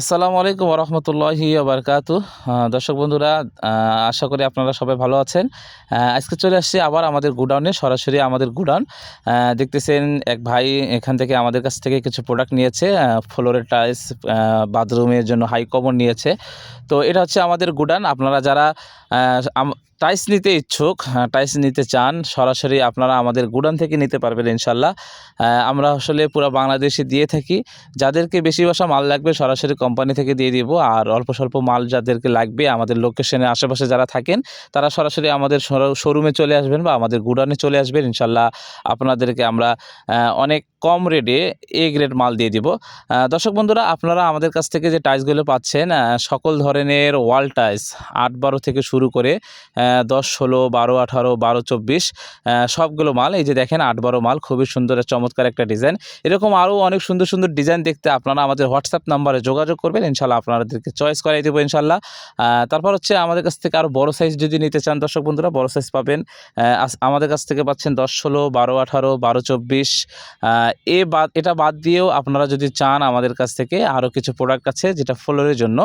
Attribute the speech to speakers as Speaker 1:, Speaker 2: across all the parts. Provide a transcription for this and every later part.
Speaker 1: আসসালামু আলাইকুম রহমতুল্লাহি আবরকাত দর্শক বন্ধুরা আশা করি আপনারা সবাই ভালো আছেন। আজকে চলে আসছি আবার আমাদের গুডাউনে, সরাসরি আমাদের গুডাউন। দেখতেছেন এক ভাই এখান থেকে আমাদের কাছ থেকে কিছু প্রোডাক্ট নিয়েছে ফ্লোরের টাইলস বাথরুমের জন্য হাই কমন নিয়েছে। তো এটা হচ্ছে আমাদের গুডাউন। আপনারা যারা টাইলস নিতে ইচ্ছুক টাইলস নিতে চান, সরাসরি আপনারা আমাদের গুডান থেকে নিতে পারবেন ইনশাল্লাহ আমরা আসলে পুরো বাংলাদেশে দিয়ে থাকি। যাদেরকে বেশি বাসা মাল লাগবে সরাসরি কোম্পানি থেকে দিয়ে দিব। আর অল্প স্বল্প মাল যাদেরকে লাগবে আমাদের লোকেশনের আশেপাশে যারা থাকেন, তারা সরাসরি আমাদের শোরুমে চলে আসবেন বা আমাদের গুডানে চলে আসবেন। ইনশাল্লাহ আপনাদেরকে আমরা অনেক কম রেটে এ গ্রেড মাল দিয়ে দিব। দর্শক বন্ধুরা, আপনারা আমাদের কাছ থেকে যে টাইলসগুলো পাচ্ছেন সকল ধরনের ওয়াল টাইলস আট বারো থেকে শুরু করে দশ, ষোলো, বারো, আঠারো, বারো, চব্বিশ সবগুলো মাল। এই যে দেখেন, আট বারো মাল, খুবই সুন্দর চমৎকার একটা ডিজাইন। এরকম আরও অনেক সুন্দর সুন্দর ডিজাইন দেখতে আপনারা আমাদের হোয়াটসঅ্যাপ নাম্বারে যোগাযোগ করবেন। ইনশাল্লাহ আপনাদেরকে চয়েস করাই দেবো ইনশাল্লাহ। তারপর হচ্ছে আমাদের কাছ থেকে আরও বড় সাইজ যদি নিতে চান, দর্শক বন্ধুরা, বড় সাইজ পাবেন। আমাদের কাছ থেকে পাচ্ছেন দশ, ষোলো, বারো, আঠারো, বারো, চব্বিশ। এ বাদ এটা বাদ দিয়েও আপনারা যদি চান আমাদের কাছ থেকে আরও কিছু প্রোডাক্ট আছে যেটা ফ্লোরের জন্য।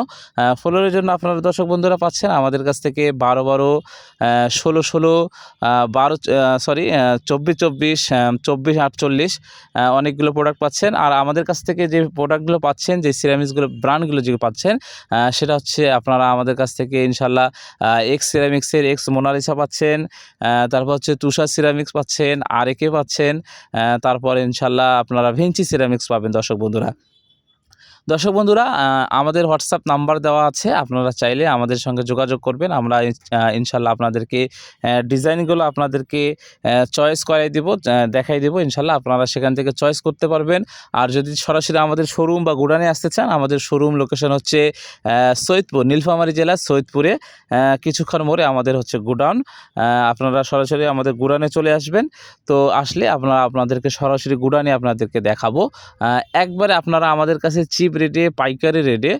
Speaker 1: ফ্লোরের জন্য আপনারা দর্শক বন্ধুরা পাচ্ছেন আমাদের কাছ থেকে বারো বারো ষোলো ষোলো বারো সরি চব্বিশ চব্বিশ চব্বিশ আটচল্লিশ অনেকগুলো প্রোডাক্ট পাচ্ছেন। আর আমাদের কাছ থেকে যে প্রোডাক্টগুলো পাচ্ছেন, যে সিরামিক্সগুলো ব্র্যান্ডগুলো যে পাচ্ছেন সেটা হচ্ছে আপনারা আমাদের কাছ থেকে ইনশাল্লাহ এক্স সিরামিক্সের এক্স মোনালিসা পাচ্ছেন তারপর হচ্ছে তুষার সিরামিক্স পাচ্ছেন আর একে পাচ্ছেন তারপর ইনশাল্লাহ আপনারা ভেঞ্চি সিরামিক্স পাবেন, দর্শক বন্ধুরা। দর্শক বন্ধুরা আমাদের হোয়াটসঅ্যাপ নাম্বার দেওয়া আছে। আপনারা চাইলে আমাদের সঙ্গে যোগাযোগ করবেন। আমরা ইনশাল্লাহ আপনাদেরকে ডিজাইনগুলো আপনাদেরকে চয়েস করাই দিব দেখাই দেবো। ইনশাল্লাহ আপনারা সেখান থেকে চয়েস করতে পারবেন। আর যদি সরাসরি আমাদের শোরুম বা গুডানে আসতে চান, আমাদের শোরুম লোকেশন হচ্ছে সৈয়দপুর, নীলফামারী জেলার সৈয়দপুরে। কিছুক্ষণ মোড়ে আমাদের হচ্ছে গুডাউন। আপনারা সরাসরি আমাদের গুডানে চলে আসবেন। তো আসলে আপনারা, আপনাদেরকে সরাসরি গুডানে আপনাদেরকে দেখাবো। একবারে আপনারা আমাদের কাছে চিপ রেটে পাইকারি রেটে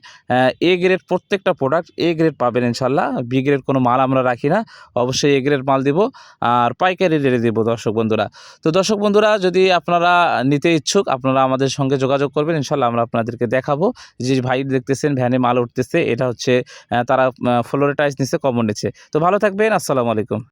Speaker 1: এ গ্রেড প্রত্যেকটা প্রোডাক্ট এ গ্রেড পাবেন ইনশাল্লাহ বি গ্রেড কোনো মাল আমরা রাখি না। অবশ্যই এ গ্রেড মাল দিব আর পাইকারি রেটে দেবো দর্শক বন্ধুরা। তো দর্শক বন্ধুরা, যদি আপনারা নিতে ইচ্ছুক, আপনারা আমাদের সঙ্গে যোগাযোগ করবেন। ইনশাল্লাহ আমরা আপনাদেরকে দেখাবো। যে ভাই দেখতেছেন, ভ্যানে মাল উঠতেছে। এটা হচ্ছে তারা ফ্লোরে টাইস নিচ্ছে কমন নিচ্ছে তো ভালো থাকবেন। আসসালামু আলাইকুম।